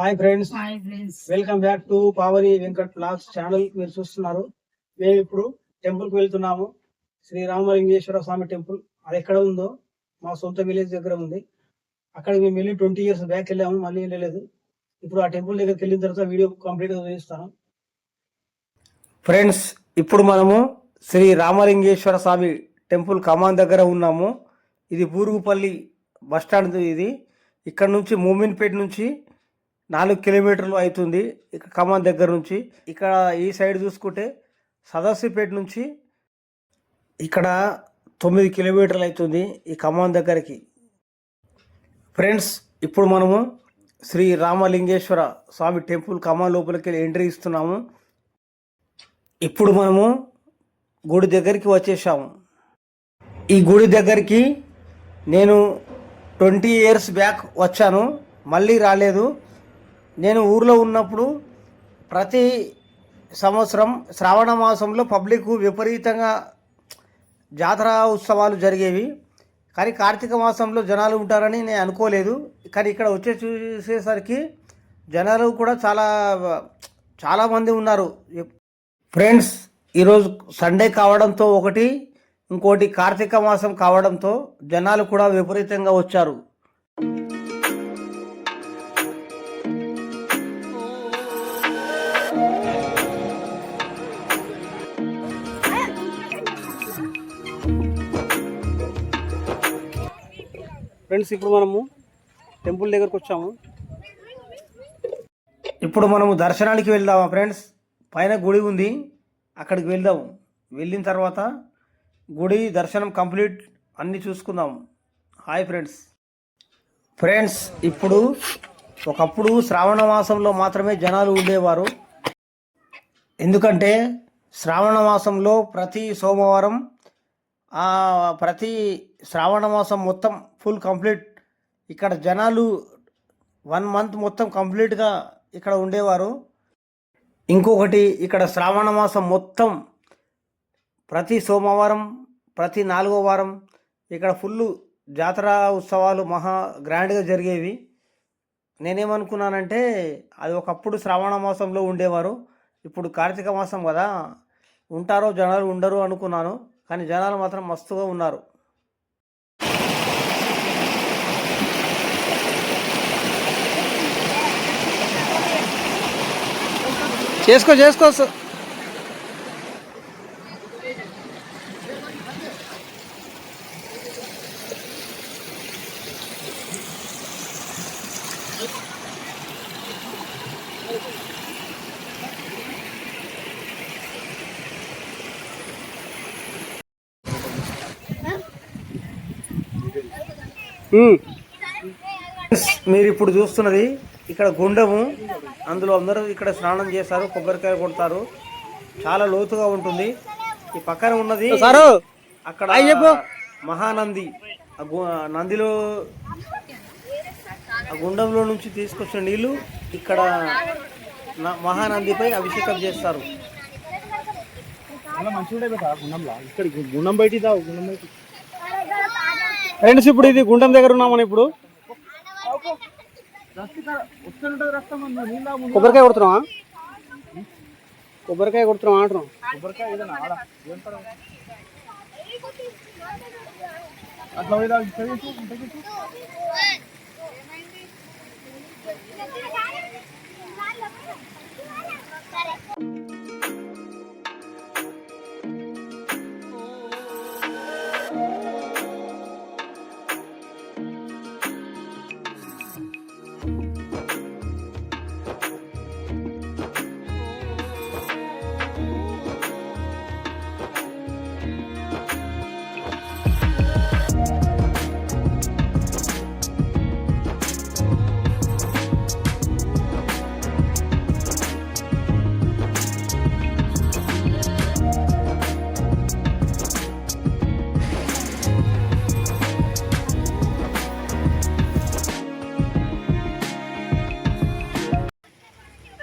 Hi friends. Hi friends. Welcome back to Pavani Venkat vlogs channel. మీరు చూస్తున్నారు మేము ఇప్పుడు టెంపుల్కి వెళ్తున్నాము. శ్రీ రామలింగేశ్వర స్వామి టెంపుల్. అది ఎక్కడ ఉందో మా సొంత విలేజ్ దగ్గర ఉంది. అక్కడికి మేము వెళ్ళి ట్వంటీ ఇయర్స్ బ్యాక్ వెళ్ళాము మళ్ళీ వెళ్ళలేదు. ఇప్పుడు ఆ టెంపుల్ దగ్గరికి వెళ్ళిన తర్వాత వీడియో కంప్లీట్గా చూపిస్తాను. ఫ్రెండ్స్ ఇప్పుడు మనము శ్రీ రామలింగేశ్వర స్వామి టెంపుల్ కమాన్ దగ్గర ఉన్నాము. ఇది బూరుగుపల్లి బస్ స్టాండ్ ఇది. ఇక్కడ నుంచి మూమిన్పేట నుంచి నాలుగు కిలోమీటర్లు అవుతుంది ఇక ఖమ్మం దగ్గర నుంచి. ఇక్కడ ఈ సైడ్ చూసుకుంటే సదాశివపేట నుంచి ఇక్కడ తొమ్మిది కిలోమీటర్లు అవుతుంది ఈ ఖమ్మం దగ్గరికి. ఫ్రెండ్స్ ఇప్పుడు మనము శ్రీ రామలింగేశ్వర స్వామి టెంపుల్ ఖమ్మం లోపలికి వెళ్ళి ఎంట్రీ ఇస్తున్నాము. ఇప్పుడు మనము గుడి దగ్గరికి వచ్చేసాము. ఈ గుడి దగ్గరికి నేను ట్వంటీ ఇయర్స్ బ్యాక్ వచ్చాను. మళ్ళీ రాలేదు. నేను ఊర్లో ఉన్నప్పుడు ప్రతి సంవత్సరం శ్రావణ మాసంలో పబ్లిక్ విపరీతంగా జాతర ఉత్సవాలు జరిగేవి. కానీ కార్తీక మాసంలో జనాలు ఉంటారని నేను అనుకోలేదు. కానీ ఇక్కడ వచ్చే చూసేసరికి జనాలు కూడా చాలా చాలామంది ఉన్నారు. ఫ్రెండ్స్ ఈరోజు సండే కావడంతో ఒకటి ఇంకోటి కార్తీక మాసం కావడంతో జనాలు కూడా విపరీతంగా వచ్చారు. ఫ్రెండ్స్ ఇప్పుడు మనము టెంపుల్ దగ్గరకు వచ్చాము. ఇప్పుడు మనము దర్శనానికి వెళ్దామా ఫ్రెండ్స్? పైన గుడి ఉంది అక్కడికి వెళ్దాము. వెళ్ళిన తర్వాత గుడి దర్శనం కంప్లీట్ అన్నీ చూసుకుందాం. Hi friends. ఫ్రెండ్స్ ఇప్పుడు ఒకప్పుడు శ్రావణ మాసంలో మాత్రమే జనాలు ఉండేవారు. ఎందుకంటే శ్రావణ మాసంలో ప్రతి సోమవారం ప్రతి శ్రావణ మాసం మొత్తం ఫుల్ కంప్లీట్. ఇక్కడ జనాలు వన్ మంత్ మొత్తం కంప్లీట్గా ఇక్కడ ఉండేవారు. ఇంకొకటి ఇక్కడ శ్రావణ మాసం మొత్తం ప్రతి సోమవారం ప్రతి నాలుగో వారం ఇక్కడ ఫుల్ జాతర ఉత్సవాలు మహా గ్రాండ్గా జరిగేవి. నేనేమనుకున్నానంటే అది ఒకప్పుడు శ్రావణ మాసంలో ఉండేవారు. ఇప్పుడు కార్తీక మాసం కదా. ఉంటారో జనాలు ఉండరు అనుకున్నాను. కానీ జనాలు మాత్రం మస్తుగా ఉన్నారు. చేసుకో చేసుకో మీరు ఇప్పుడు చూస్తున్నది ఇక్కడ గుండము. అందులో అందరూ ఇక్కడ స్నానం చేస్తారు కొబ్బరికాయ కొడతారు. చాలా లోతుగా ఉంటుంది. ఈ పక్కన ఉన్నది అక్కడ మహానంది. ఆ గు- నందిలో ఆ గుండంలో నుంచి తీసుకొచ్చిన నీళ్ళు ఇక్కడ మహానందిపై అభిషేకం చేస్తారు. గుండం బయట గుండం బయట ఫ్రెండ్స్ ఇప్పుడు ఇది గుండం దగ్గర ఉన్నామని ఇప్పుడు. కొబ్బరికాయ కొడుతున్నావా? కొబ్బరికాయ కొడుతున్నావా అంటున్నాం అట్లా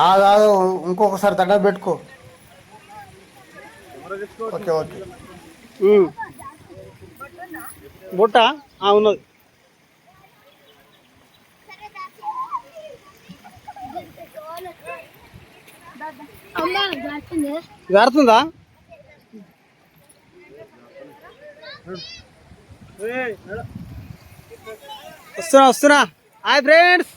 ఆగు ఇంకొకసారి దండం పెట్టుకో. Okay okay. బుట్ట? ఉన్నది. జారుతుందా వస్తున్నా వస్తున్నా. Hi friends.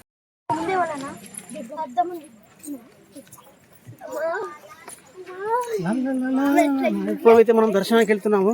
ఇప్పుడైతే మనం దర్శనానికి వెళ్తున్నాము.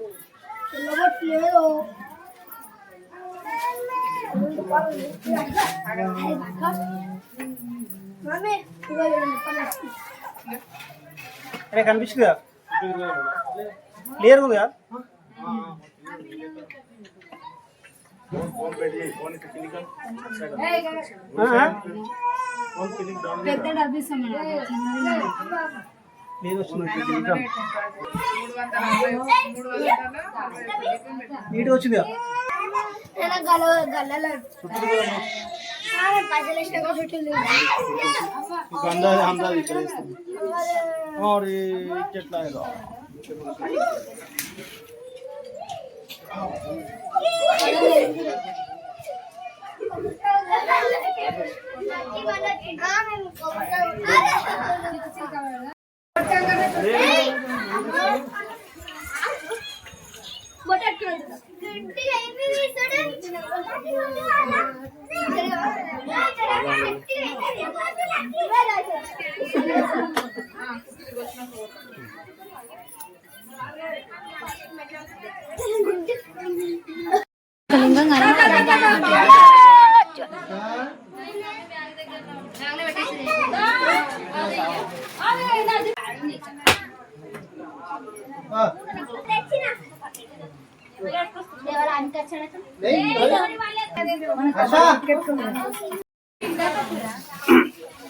అరే కనిపిస్తుందా క్లియర్ ఉందా నేను వస్తున్నా నీట్గా వచ్చిందిగా మీకు అందాది అందాది ఇక్కడ వేస్తుంది మరి చెట్ల Kalimba nggak ada.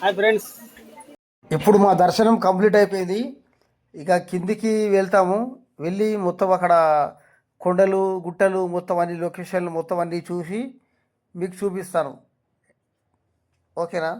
Hi friends ఇప్పుడు మా దర్శనం కంప్లీట్ అయిపోయింది. ఇక కిందికి వెళ్తాము. వెళ్ళి మొత్తం అక్కడ కొండలు గుట్టలు మొత్తం అన్ని లొకేషన్లు మొత్తం అన్నీ చూసి మీకు చూపిస్తాను. ఓకేనా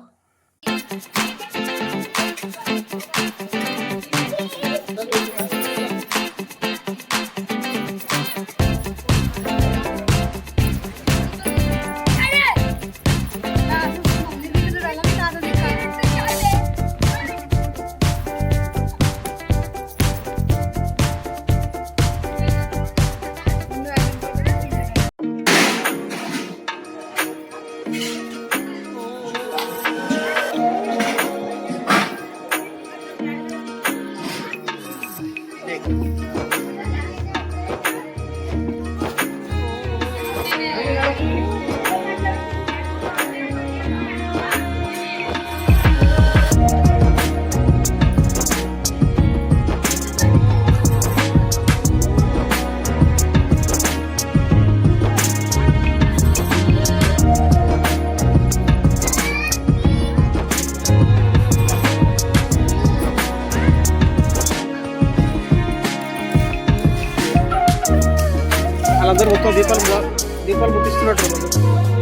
అందరూ మొత్తం దీపాలు దీపాలు ముట్టిస్తున్నట్టు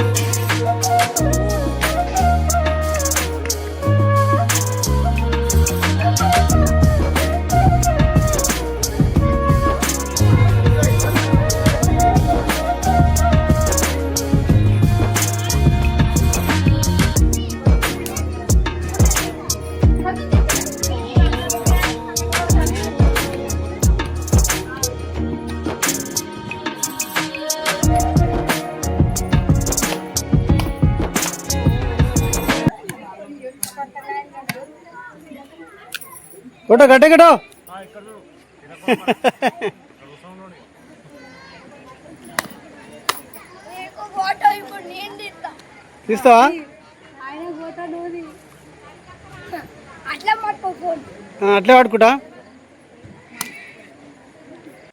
కొట్ట గట్టే కట్టో. తీస్తావా? అట్లే పట్టుకుంటా?